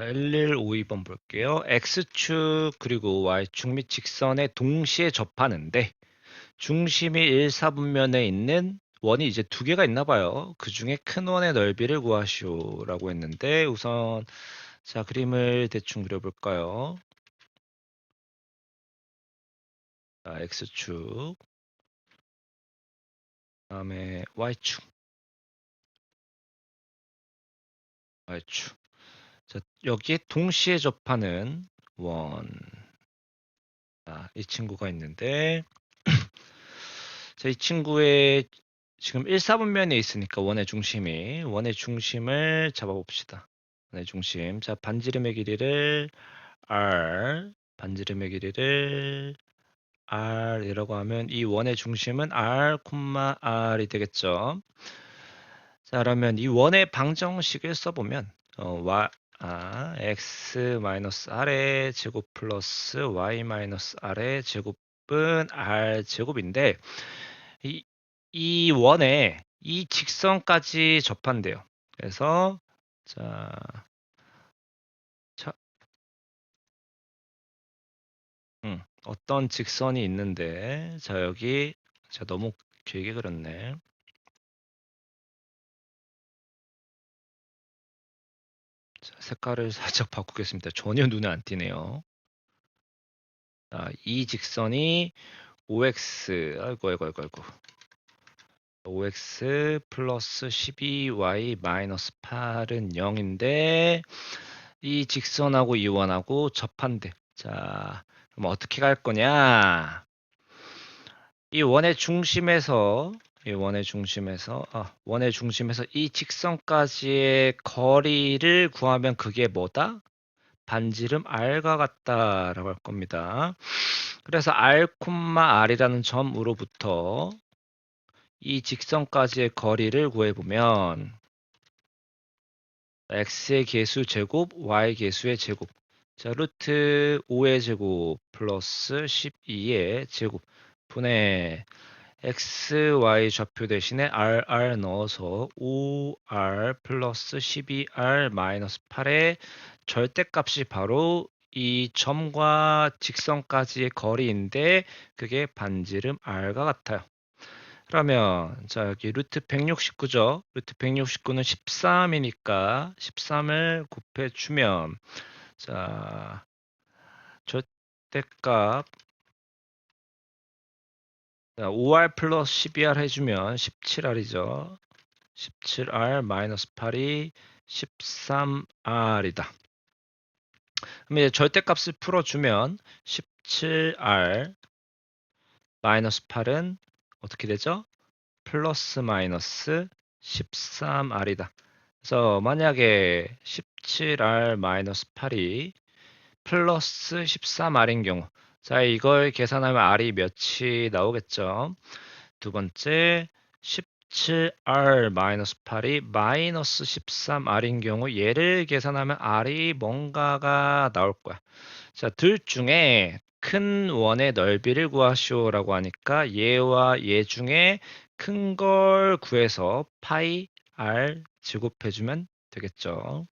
자, 1152번 볼게요. X축 그리고 Y축 및 직선에 동시에 접하는데 중심이 1, 4분면에 있는 원이 이제 두 개가 있나 봐요. 그 중에 큰 원의 넓이를 구하시오라고 했는데 우선 자 그림을 대충 그려볼까요? 자, X축 다음에 Y축 Y축 자, 여기에 동시에 접하는 원. 자, 이 친구가 있는데, 자, 이 친구의 지금 1, 4분면에 있으니까 원의 중심이, 원의 중심을 잡아봅시다. 원의 중심. 자, 반지름의 길이를 R, 반지름의 길이를 R이라고 하면 이 원의 중심은 R, R이 되겠죠. 자, 그러면 이 원의 방정식을 써보면, 어, 아, x 마이너스 r의 제곱 플러스 y 마이너스 r의 제곱은 r 제곱인데 이, 이 원에 이 직선까지 접한대요. 그래서 자, 자 음, 어떤 직선이 있는데 자 여기 자 너무 길게 그렸네. 색깔을 살짝 바꾸겠습니다. 전혀 눈에 안 띄네요. 자, 이 직선이 OX, 아이고, 아이고, 아이고, 아이고. OX 플러스 12Y 마이너스 8은 0인데, 이 직선하고 이 원하고 접한대. 자, 그럼 어떻게 갈 거냐? 이 원의 중심에서 이 원의 중심에서 아, 원의 중심에서 이 직선까지의 거리를 구하면 그게 뭐다? 반지름 r과 같다라고 할 겁니다. 그래서 r, r이라는 점으로부터 이 직선까지의 거리를 구해보면 x의 개수 제곱, y 개수의 제곱 자, 루트 5의 제곱 플러스 12의 제곱 분의 x, y 좌표 대신에 r, r 넣어서 5r 플러스 12r 마이너스 8의 절대값이 바로 이 점과 직선까지의 거리인데 그게 반지름 r과 같아요. 그러면 자 여기 루트 169죠. 루트 169는 13이니까 13을 곱해주면 자 절대값 5R 플러스 12R 해주면 17R이죠. 17R 마이너스 8이 13R이다. 그럼 이제 절대값을 풀어주면 17R 마이너스 8은 어떻게 되죠? 플러스 마이너스 13R이다. 그래서 만약에 17R 마이너스 8이 플러스 13R인 경우 자, 이걸 계산하면 R이 몇이 나오겠죠? 두 번째, 17R-8이 마이너스 13R인 경우 얘를 계산하면 R이 뭔가가 나올 거야. 자, 둘 중에 큰 원의 넓이를 구하시오라고 하니까 얘와 얘 중에 큰 걸 구해서 파이 R 제곱해주면 되겠죠.